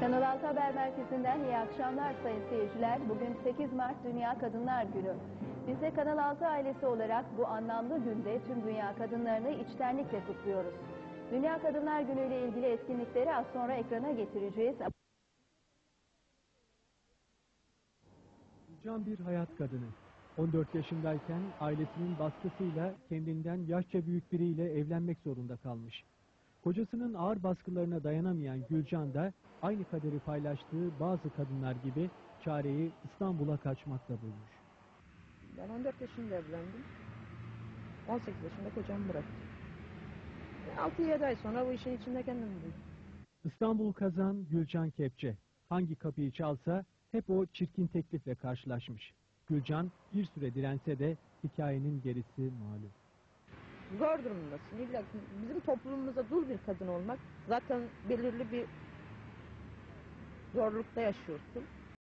Kanal 6 Haber Merkezi'nden iyi akşamlar sayın seyirciler. Bugün 8 Mart Dünya Kadınlar Günü. Biz de Kanal 6 ailesi olarak bu anlamlı günde tüm dünya kadınlarını içtenlikle kutluyoruz. Dünya Kadınlar Günü ile ilgili etkinlikleri az sonra ekrana getireceğiz. Can bir hayat kadını. 14 yaşındayken ailesinin baskısıyla kendinden yaşça büyük biriyle evlenmek zorunda kalmış. Kocasının ağır baskılarına dayanamayan Gülcan da aynı kaderi paylaştığı bazı kadınlar gibi çareyi İstanbul'a kaçmakta bulmuş. Ben 14 yaşında evlendim. 18 yaşında kocamı bıraktım. 6-7 ay sonra bu işin içinde kendim buldum. İstanbul kazan Gülcan Kepçe. Hangi kapıyı çalsa hep o çirkin teklifle karşılaşmış. Gülcan bir süre dirense de hikayenin gerisi malum. Zor durumdasın. İlla bizim toplumumuzda dul bir kadın olmak zaten belirli bir zorlukta yaşıyorsun.